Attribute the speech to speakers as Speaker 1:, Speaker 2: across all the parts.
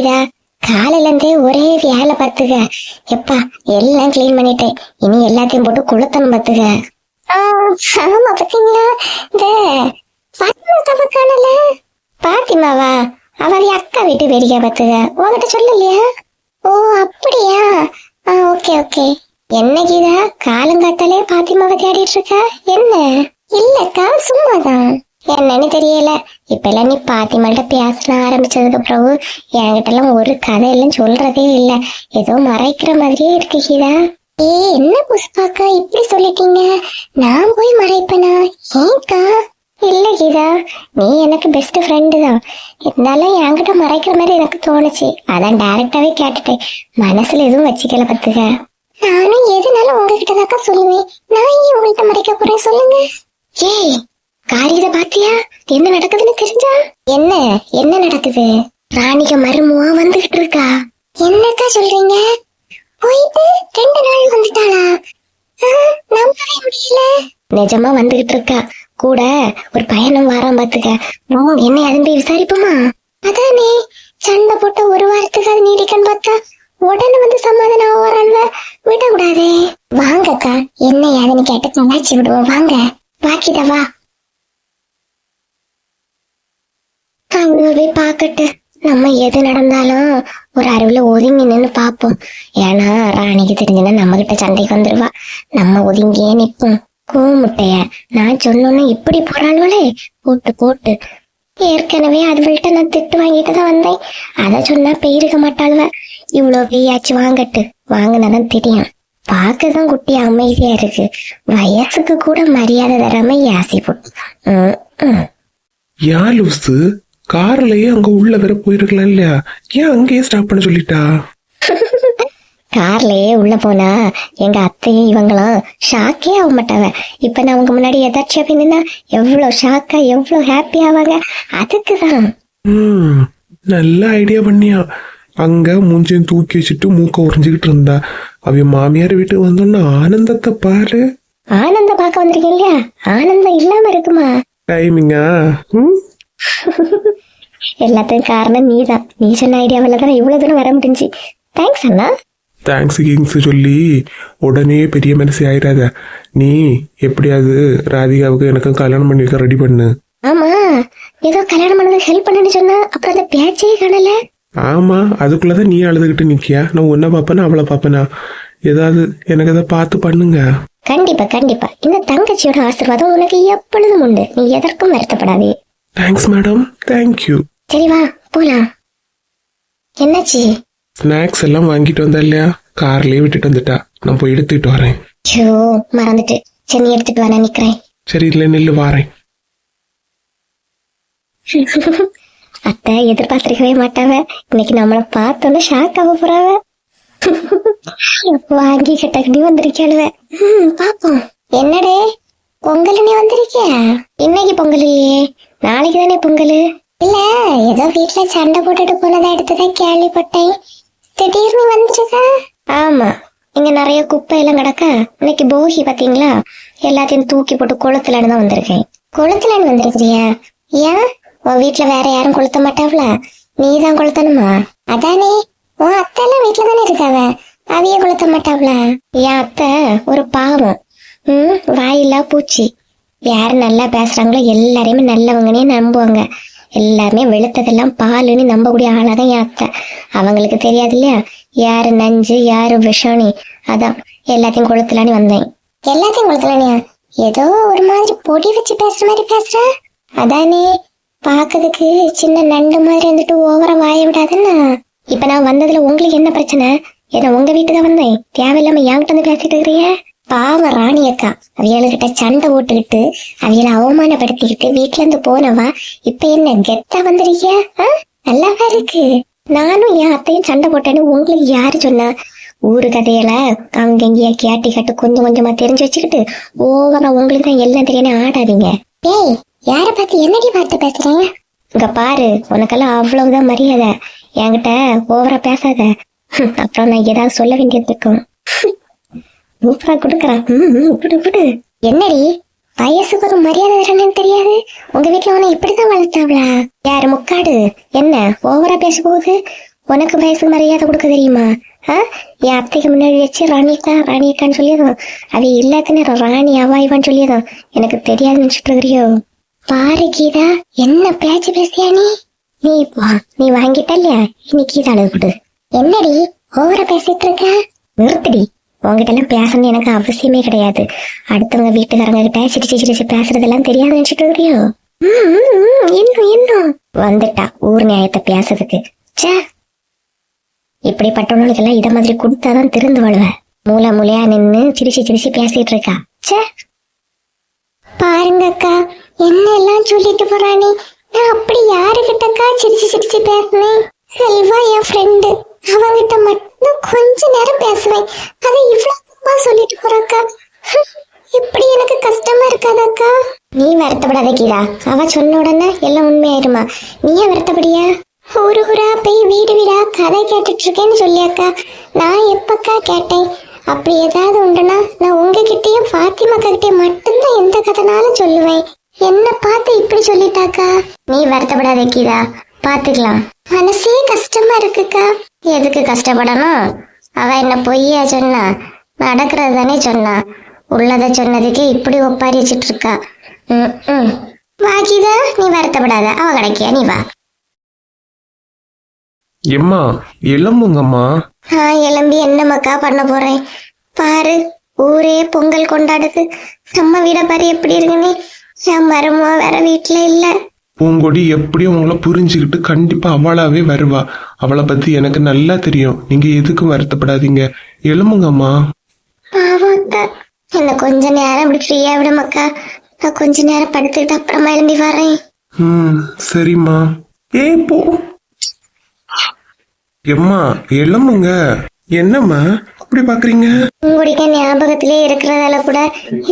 Speaker 1: ஆமா கீதா காலையில இருந்தே ஒரே வேலை பார்த்துக எப்பா எல்லாம் கிளீன் பண்ணிட்டேன். இனி எல்லாத்தையும் போட்டு குளுத்தணும் பார்த்துக ஆமா பாத்தீங்களா? இந்த பாத்திமா தவ பாத்திமாவா அவ அக்கா வீட்டு வேடிக்கை பார்த்துக உங்ககிட்ட சொல்லலையா? ஓ அப்படியா? ஆ ஓகே ஓகே. என்னைக்குதா கீதா காலங்காத்தாலே பாத்திமாவை தேடிட்டு இருக்க? என்ன? இல்லக்கா சும்மாதான். என்னன்னு தெரியல. இப்ப எல்லாம் நீ பாத்திமாட்ட பேச ஆரம்பிச்சதுக்கு பிறகு என்கிட்ட எல்லாம் ஒரு கதை எல்லாம் சொல்றதே இல்ல. ஏதோ மறைக்கிற மாதிரியே இருக்கு கீதா. ஏ என்ன புஷ்பாக்கா இப்படி சொல்லிட்டீங்க? நான் போய் மறைப்பேனா? ஏன்க்கா? இல்ல கீதா நீ எனக்கு பெஸ்ட் ஃப்ரெண்டு தான். இருந்தாலும் என்கிட்ட மறைக்கிற மாதிரி எனக்கு தோணுச்சு. அதான் டைரக்டாவே கேட்டுட்டேன். மனசுல எதுவும் வச்சுக்கல பத்துக்க நானும் எதுனாலும் உங்ககிட்ட தாக்கா சொல்லுவேன். நான் ஏன் உங்கள்கிட்ட மறைக்க போறேன் சொல்லுங்க. ஏய் காரியத பாத்தியா என்ன நடக்குதுன்னு தெரிஞ்சா? என்ன? என்ன நடக்குது? ராணிக மருமுவா வந்துகிட்டு இருக்கா என்னக்கா சொல்றீங்க? போயிட்டு ரெண்டு நாள் வந்துட்டாளா? நம்பவே முடியல. நிஜமா வந்துகிட்டு இருக்கா கூட ஒரு பயணம் வாரம் பாத்துக்க உம், என்ன அதுன்னு போய் விசாரிப்போமா? அதானே சண்டை போட்ட ஒரு வாரத்துக்கு அது நீடிக்கன்னு பார்த்தா உடனே வந்து சமாதானம் வரான்ல விடக்கூடாதே. வாங்கக்கா என்ன ஏதுன்னு கேட்டு நல்லாச்சு விடுவோம் வாங்க. பாக்கிதா வா அங்க போய் பாக்கட்டு நம்ம எது நடந்தாலும் ஒரு அறிவுல ஒதுங்கி நின்னு பாப்போம் ஏன்னா ராணிக்கு தெரிஞ்சுன்னா நம்ம கிட்ட சண்டைக்கு வந்துருவா. நம்ம ஒதுங்கியே நிப்போம் கூமுட்டைய. நான் சொன்னோன்னு இப்படி போறாள்வளே? போட்டு போட்டு. ஏற்கனவே அதுவள்கிட்ட நான் திட்டு வாங்கிட்டு தான் வந்தேன். அத சொன்னா பெயிருக்க மாட்டாள்வ. இவ்வளோ பெய்யாச்சு வாங்கட்டு. வாங்கினாதான் தெரியும். பார்க்கதான் குட்டி அமைதியா இருக்கு. வயசுக்கு கூட மரியாதை தராம யாசி போட்டு
Speaker 2: யா லூசு? கார்லயே அங்க உள்ள வேற போயிருக்கலாம் இல்லையா? ஏன் அங்கேயே ஸ்டாப் பண்ண சொல்லிட்டா?
Speaker 1: கார்லயே உள்ள போனா எங்க அத்தையும் இவங்களும் ஷாக்கே ஆக மாட்டாங்க. இப்ப நான் அவங்க முன்னாடி எதாச்சியா போய் நின்னா எவ்வளவு ஷாக்கா எவ்வளவு ஹாப்பி ஆவாங்க? அதுக்குதான்.
Speaker 2: நல்ல ஐடியா பண்ணியா. அங்க மூஞ்சையும் தூக்கி வச்சுட்டு மூக்க உறிஞ்சுக்கிட்டு இருந்தா. அவ மாமியார் வீட்டுக்கு வந்தோன்னா ஆனந்தத்தை பாரு.
Speaker 1: ஆனந்தம் பார்க்க வந்திருக்கீங்க இல்லையா? ஆனந்தம் இல்லாம இருக்குமா?
Speaker 2: டைமிங்கா
Speaker 1: எல்லாத்துக்கும் காரணம் நீதான். நீ சொன்ன ஐடியாவில் தான் இவ்வளவு தூரம் வர முடிஞ்சு. தேங்க்ஸ் அண்ணா.
Speaker 2: தேங்க்ஸ் கிங்ஸ் சொல்லி உடனே பெரிய மனசு ஆயிடாத நீ எப்படியாவது ராதிகாவுக்கு எனக்கும் கல்யாணம் பண்ணி வைக்க ரெடி பண்ணு.
Speaker 1: ஆமா. ஏதோ கல்யாணம் பண்ணது ஹெல்ப் பண்ணேன்னு சொன்னா அப்புறம் அந்த பேச்சே காணல.
Speaker 2: ஆமா அதுக்குள்ளதான் நீ அழுதுகிட்டு நிக்கியா? நான் உன்னை பாப்பேனா அவளை பாப்பேனா ஏதாவது எனக்கு அதை பார்த்து பண்ணுங்க.
Speaker 1: கண்டிப்பா கண்டிப்பா. இந்த தங்கச்சியோட ஆசீர்வாதம் உனக்கு எப்பொழுதும் உண்டு. நீ எதற்கும் வருத்தப்படாதே.
Speaker 2: தேங்க்ஸ் மேடம் தேங்க்யூ
Speaker 1: சரி வா போலாம். என்னாச்சு?
Speaker 2: ஸ்நாக்ஸ் எல்லாம் வாங்கிட்டு வந்தா இல்லையா? கார்லயே விட்டுட்டு வந்துட்டா. நான் போய் எடுத்துட்டு வரேன்.
Speaker 1: ஐயோ மறந்துட்டு. சரி நீ எடுத்துட்டு வா நான் நிக்கிறேன்.
Speaker 2: சரி இல்ல நில்லு வாரேன்.
Speaker 1: அத்தை எதிர்பார்த்திருக்கவே மாட்டாவ. இன்னைக்கு நம்மள பார்த்தோன்னு ஷாக் ஆக போறாவ. வாங்கி கிட்டக்கடி வந்திருக்காளுவ பாப்போம். என்னடே? பொங்கல் வந்திருக்கியா? இன்னைக்கு பொங்கல். இல்லையே நாளைக்கு தானே பொங்கல்? இல்ல ஏதோ வீட்டுல சண்டை போட்டுட்டு போனதை எடுத்துதான் கேள்விப்பட்டேன். திடீர்னு வந்துருக்க ஆமா. இங்க நிறைய குப்பை எல்லாம் கிடக்க. இன்னைக்கு போகி பாத்தீங்களா? எல்லாத்தையும் தூக்கி போட்டு குளத்துலன்னு தான் வந்திருக்கேன். குளத்துலன்னு வந்திருக்கிறியா? ஏன்? உன் வீட்டுல வேற யாரும் கொளுத்த மாட்டாவ்ல நீ தான் கொளுத்தணுமா? அதானே. உன் அத்தை எல்லாம் வீட்டுல தானே இருக்காவ? அவிய கொளுத்த மாட்டாவ்ல என் அத்தை ஒரு பாவம். ம் வாயில்லா பூச்சி. யாரு நல்லா பேசுறாங்களோ எல்லாரையுமே நல்லவங்கனே நம்புவாங்க. எல்லாமே வெளுத்ததெல்லாம் பாலுன்னு நம்பக்கூடிய ஆளாதான் என் அத்தை. அவங்களுக்கு தெரியாது இல்லையா? யாரு நஞ்சு யாரு விஷானி அதான் எல்லாத்தையும் கொளுத்தலான்னு வந்தேன். எல்லாத்தையும் கொளுத்தலானியா? ஏதோ ஒரு மாதிரி பொடி வச்சு பேசுற மாதிரி பேசுற? அதானே பாக்குறதுக்கு சின்ன நண்டு மாதிரி இருந்துட்டு ஓவரா வாய விடாதுன்னா இப்ப நான் வந்ததுல உங்களுக்கு என்ன பிரச்சனை? ஏன்னா உங்க வீட்டுக்கு தான் வந்தேன். தேவையில்லாம என்கிட்ட வந்து பேசிட்டு இருக்கிறீங்க. பாவம் ராணி அக்கா. அவியலுகிட்ட சண்டை போட்டுக்கிட்டு அவியலை அவமானப்படுத்திக்கிட்டு வீட்டுல இருந்து போனவா? இப்ப என்ன கெத்தா வந்திருக்கியா? நல்லாவா இருக்கு? நானும் என் அத்தையும் சண்டை போட்டேன்னு உங்களுக்கு யாரு சொன்னா? ஊரு கதையில அங்கங்கேயா கேட்டி கட்டு கொஞ்சம் கொஞ்சமா தெரிஞ்சு வச்சுக்கிட்டு ஓவரா உங்களுக்கு தான் எல்லாம் தெரியும் ஆடாதீங்க. டேய் யார பார்த்து என்னடி பார்த்து பேசுறீங்க? இங்க பாரு உனக்கெல்லாம் அவ்வளவுதான் மரியாதை. என்கிட்ட ஓவரா பேசாத. அப்புறம் நான் ஏதாவது சொல்ல வேண்டியது இருக்கும். சூப்பரா குடுக்கறா. குடு குடு என்னடி? வயசுக்கு ஒரு மரியாதை தரணும்னு தெரியாது. உங்க வீட்டுல உன்னை இப்படிதான் வளர்த்தாங்களா யாரு முக்காடு? என்ன ஓவரா பேச போகுது? உனக்கு வயசுக்கு மரியாதை கொடுக்க தெரியுமா? என் அத்தைக்கு முன்னாடி வச்சு ராணிக்கா ராணிக்கான்னு சொல்லியதும் அது இல்லாத நேரம் ராணி அவாய்வான்னு சொல்லியதும் எனக்கு தெரியாது நினைச்சிட்டு இருக்கிறியோ? பாரு கீதா என்ன பேச்சு பேசியா நீ? நீ வா நீ வாங்கிட்ட இல்லையா? இனி கீதா அழுது கொடு. என்னடி ஓவரா பேசிட்டு இருக்க? நிறுத்தடி. உங்ககிட்ட எல்லாம் பேசணும்னு எனக்கு அவசியமே கிடையாது. அடுத்தவங்க வீட்டுக்காரங்க கிட்ட சிரிச்சு சிரிச்சு பேசுறதெல்லாம் தெரியாது நினைச்சிட்டு இருக்கிறியோ? இன்னும் இன்னும் வந்துட்டா ஊர் நியாயத்தை பேசுறதுக்கு. ச்சே. எல்லாம் இத மாதிரி கொடுத்தாதான் திருந்து வாழ்வேன் மூளை மூலையா நின்னு சிரிச்சு சிரிச்சு பேசிட்டு இருக்கா. சே பாருங்கக்கா என்ன எல்லாம் சொல்லிட்டு போறானே. நான் அப்படி யாருகிட்டக்கா சிரிச்சு சிரிச்சு பேசினேன்? செல்வா என் ஃப்ரெண்டு அவங்கிட்ட மட்டும் கொஞ்ச நேரம் பேசுவேன். அதை இவ்வளவு சொல்லிட்டு போறாக்கா இப்படி எனக்கு கஷ்டமா இருக்காதாக்கா நீ வருத்தப்படாத கீதா. அவ சொன்ன உடனே எல்லாம் உண்மையாயிருமா? நீயே வருத்தப்படியா? ஒரு ஊரா போய் வீடு வீடா கதை கேட்டுட்டு இருக்கேன்னு சொல்லியாக்கா நான் எப்பக்கா கேட்டேன்? அப்படி ஏதாவது உண்டுனா நான் உங்ககிட்டயும் ஃபாத்திமா கிட்டயும் மட்டும்தான் எந்த கதைனாலும் சொல்லுவேன். என்ன பார்த்து இப்படி சொல்லிட்டாக்கா நீ வருத்தப்படாத கீதா. பாத்துக்கலாம் மனசே கஷ்டமா இருக்குக்கா. எதுக்கு கஷ்டப்படணும்? அவ என்ன பொய்யா சொன்னா? நடக்கிறது தானே சொன்னா? உள்ளத சொன்னதுக்கு இப்படி ஒப்பாரி வச்சிட்டு இருக்கா ம், ம். வா கீதா நீ வருத்தப்படாத. அவ கிடைக்கியா? நீ வா.
Speaker 2: எம்மா எளம்புங்கம்மா
Speaker 1: நான் எலும்பி என்னம்மாக்கா பண்ண போறேன்? பாரு ஊரே பொங்கல் கொண்டாடுது. நம்ம வீட பாரு எப்படி இருக்குன்னு. என் மருமோ வேற வீட்டுல இல்ல.
Speaker 2: பூங்கொடி எப்படியும் உங்களை புரிஞ்சுக்கிட்டு கண்டிப்பா அவளாவே வருவா. அவளை பத்தி எனக்கு நல்லா தெரியும். நீங்க எதுக்கும் வருத்தப்படாதீங்க.
Speaker 1: அக்கா என்ன கொஞ்ச நேரம் இப்படி ஃப்ரீயா விடுமாக்கா நான் கொஞ்ச நேரம் படுத்துக்கிட்டு அப்புறமா எழும்பி வரேன்
Speaker 2: ம் சரிம்மா. ஏய் போ. எம்மா எளம்புங்க என்னம்மா? அப்படி பாக்குறீங்க?
Speaker 1: உங்களுடைய ஞாபகத்திலே இருக்கிறதால கூட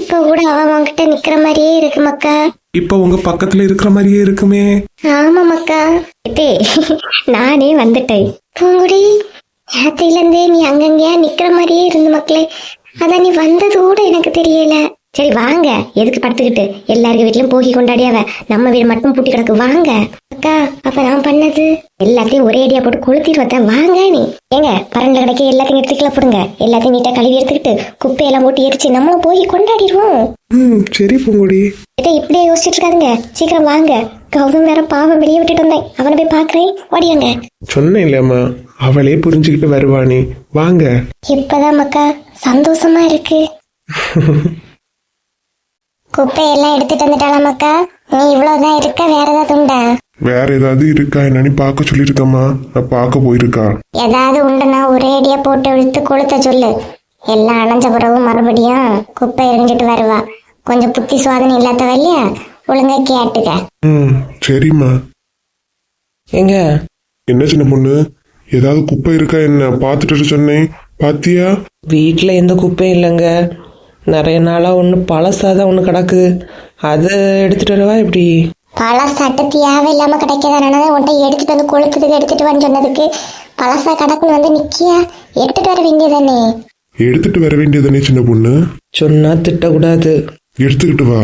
Speaker 1: இப்ப கூட அவ உன்கிட்ட நிக்கிற மாதிரியே இருக்கு மக்கா.
Speaker 2: இப்ப உங்க பக்கத்துல இருக்கிற மாதிரியே இருக்குமே.
Speaker 1: ஆமா மக்கா இதே நானே வந்துட்டேன். பூங்குடி நேத்தில இருந்தே நீ அங்கங்கேயா நிக்கிற மாதிரியே இருந்து மக்களே. அதான் நீ வந்தது கூட எனக்கு தெரியல. சரி வாங்க. எதுக்கு படுத்துக்கிட்டு? எல்லாருக்கும் வீட்லயும் போகி கொண்டாடியாவ. நம்ம வீடு மட்டும் பூட்டி கிடக்கு. வாங்க. அக்கா அப்ப நான் பண்ணது? எல்லாத்தையும் ஒரே அடியா போட்டு கொளுத்திட்டு வாங்க நீ ஏங்க பரண்ட கிடைக்க எல்லாத்தையும் எடுத்துக்கல போடுங்க. எல்லாத்தையும் நீட்டா கழுவி எடுத்துக்கிட்டு குப்பையெல்லாம் போட்டு எரிச்சு நம்மளும் போய் கொண்டாடிடுவோம்.
Speaker 2: ம் சரி பூங்கொடி
Speaker 1: இதை இப்படியே யோசிச்சுட்டு இருக்காதுங்க. சீக்கிரம் வாங்க. கௌதம் வேற பாவம் வெளியே விட்டுட்டு வந்தேன். அவனை போய் பாக்குறேன் ஓடியாங்க.
Speaker 2: சொன்னேன் இல்லையம்மா அவளே புரிஞ்சுக்கிட்டு வருவானே. வாங்க.
Speaker 1: இப்பதான் மக்கா சந்தோஷமா இருக்கு. குப்பையெல்லாம் எடுத்துட்டு வந்துட்டாளா மக்கா நீ இவ்வளவுதான் இருக்க வேற ஏதாவது உண்டா?
Speaker 3: வேற ஏதாவது இருக்கா? என்னன்னு பார்க்க சொல்லியிருக்கம்மா. நான் பார்க்க போயிருக்கா?
Speaker 1: ஏதாவது உண்டுனா ஒரே அடியா போட்டு இழுத்து கொளுத்த சொல்லு. எல்லாம் அணைஞ்ச பிறகு மறுபடியும் குப்பை எரிஞ்சிட்டு வருவா. கொஞ்சம் புத்தி சுவாதனை இல்லாதவ இல்லையா ஒழுங்கா கேட்டுக்க.
Speaker 3: ம் சரிம்மா.
Speaker 4: எங்க?
Speaker 3: என்ன சின்ன பொண்ணு? ஏதாவது குப்பை இருக்கா என்ன? பார்த்துட்டு சொன்னேன். பாத்தியா?
Speaker 4: வீட்டில் எந்த குப்பையும் இல்லைங்க. நிறைய நாளாக ஒன்று பழசாக தான் ஒன்று கிடக்கு அதை எடுத்துட்டு வரவா எப்படி?
Speaker 1: பழ சட்டை தேவையில்லாம கிடைக்காதானே உன்ட்ட எடுத்துட்டு வந்து கொளுத்துக்கு எடுத்துட்டு வான்னு சொன்னதுக்கு பழசா கடக்குன்னு வந்து நிக்கியா? எடுத்துட்டு வர வேண்டியதானே
Speaker 3: எடுத்துட்டு வர வேண்டியதானே சின்ன பொண்ணு?
Speaker 4: சொன்னால் திட்டக்கூடாது.
Speaker 3: எடுத்துக்கிட்டு வா.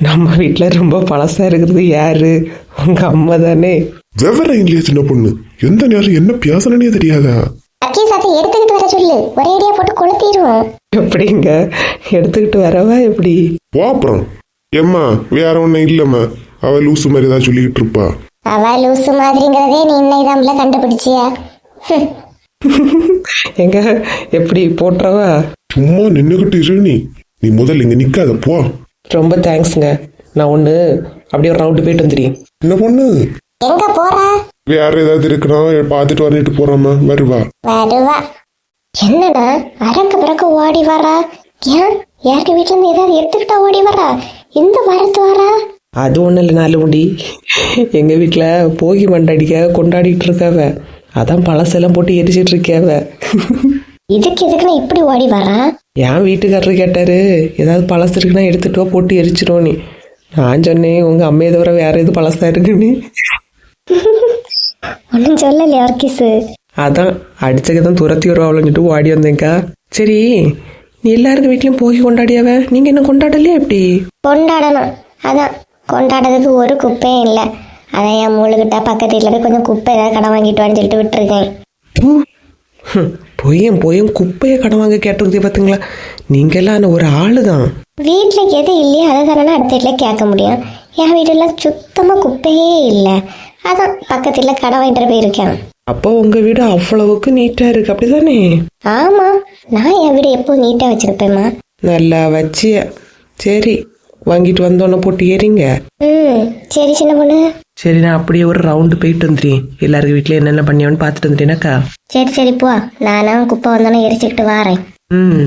Speaker 4: நம்ம வீட்டில் ரொம்ப பழசாக இருக்கிறது யாரு? உங்கள் அம்மா தானே.
Speaker 3: விவரம் இல்லையா சின்ன பொண்ணு. எந்த நேரம் என்ன பேசணுன்னே தெரியாதா
Speaker 1: அக்கி சாத்தை எடுத்துக்கிட்டு வர சொல்லு ஒரே அடியா போட்டு கொளுத்திடுவோம்.
Speaker 4: எப்படிங்க? எடுத்துக்கிட்டு வரவா எப்படி?
Speaker 3: போ அப்புறம். ஏம்மா வேற ஒன்றும் இல்லைம்மா. அவ லூசு மாதிரி ஏதாவது சொல்லிக்கிட்டு இருப்பா.
Speaker 1: அவ லூசு மாதிரிங்கிறதே நீ இன்னைதான்ல கண்டுபிடிச்சியா.
Speaker 4: எங்க? எப்படி போட்டுறவா?
Speaker 3: சும்மா நின்னுகிட்டு இரு நீ. நீ முதல்ல இங்க நிக்காத போ.
Speaker 4: ரொம்ப தேங்க்ஸுங்க. நான் ஒன்று அப்படியே ஒரு ரவுண்டு போயிட்டு வந்துடுறேன்.
Speaker 3: என்ன பொண்ணு?
Speaker 1: எங்க போற?
Speaker 3: வேற ஏதாவது இருக்குன்னா பார்த்துட்டு வரணிட்டு போறாமா வருவா.
Speaker 1: வருவா. என்னடா? அறக்க பறக்க ஓடி வரா? ஏன்? யாருக்கு வீட்டுல இருந்து ஏதாவது எடுத்துக்கிட்டா ஓடி வரா? இந்த வரத்து வரா?
Speaker 4: அது ஒன்றும் இல்லை நாலு முடி எங்கள் வீட்டில் போகி மண்டடிக்க கொண்டாடிட்டு இருக்காவ அதான் பழசெல்லாம் போட்டு எரிச்சிட்டு இருக்காவ
Speaker 1: இதுக்கு எதுக்குன்னு இப்படி ஓடி வரா?
Speaker 4: என் வீட்டுக்காரரு கேட்டாரு ஏதாவது பழசு இருக்குன்னா எடுத்துட்டு வா போட்டு எரிச்சிரும் நீ நான் சொன்னேன் உங்கள் அம்மையை தவிர வேற எது பழசா இருக்குன்னு?
Speaker 1: ஒன்னும் சொல்லலையா ஒர்க்கிஸு
Speaker 4: அதான் அடிச்சக்க தான் துரத்தி வருவாங்களன்னு சொல்லிட்டு ஓடி வந்தேங்க்கா சரி நீ எல்லாருக்கும் வீட்லயும் போகி கொண்டாடியாவ? நீங்க என்ன கொண்டாடலையா எப்படி
Speaker 1: கொண்டாடணும். அதான் கொண்டாடுறதுக்கு ஒரு குப்பையும் இல்லை. அதான் என் மூளுகிட்ட பக்கத்து வீட்டில் போய் கொஞ்சம் குப்பை ஏதாவது கடன் வாங்கிட்டு வான்னு சொல்லிட்டு விட்டுருக்கேன்.
Speaker 4: பூ. ஹம், பொய்யன் பொய்யன் குப்பையை கடன் வாங்க கேட்டிருக்கே பாத்தீங்களா? நீங்க எல்லாம் ஒரு ஆளு தான்
Speaker 1: வீட்டில் எது இல்லையோ அதை தானே அடுத்த வீட்டில் கேட்க முடியும். என் வீட்டில் சுத்தமாக குப்பையே இல்லை. அதான் பக்கத்து வீட்டில் கடன் வாங்கிட்டு போயிருக்கேன்.
Speaker 4: அப்போ உங்க வீடு அவ்வளவுக்கு நீட்டா இருக்கு. அப்படிதானே?
Speaker 1: ஆமாம் நான் என் வீடு எப்போ நீட்டாக வச்சுருப்பேம்மா?
Speaker 4: நல்லா வச்சிய. சரி வாங்கிட்டு வந்தோன்னே போட்டு ஏறிங்க.
Speaker 1: ம் சரி சின்ன பொண்ணு.
Speaker 4: சரி நான் அப்படியே ஒரு ரவுண்டு போயிட்டு வந்துட்டேன் எல்லாருக்கு வீட்டில் என்னென்ன பண்ணியோன்னு பார்த்துட்டு வந்துட்டேனாக்கா?
Speaker 1: சரி சரி போ. நானும் குப்பை வந்தோன்னே எரிச்சுக்கிட்டு வாரேன்.
Speaker 4: ம்.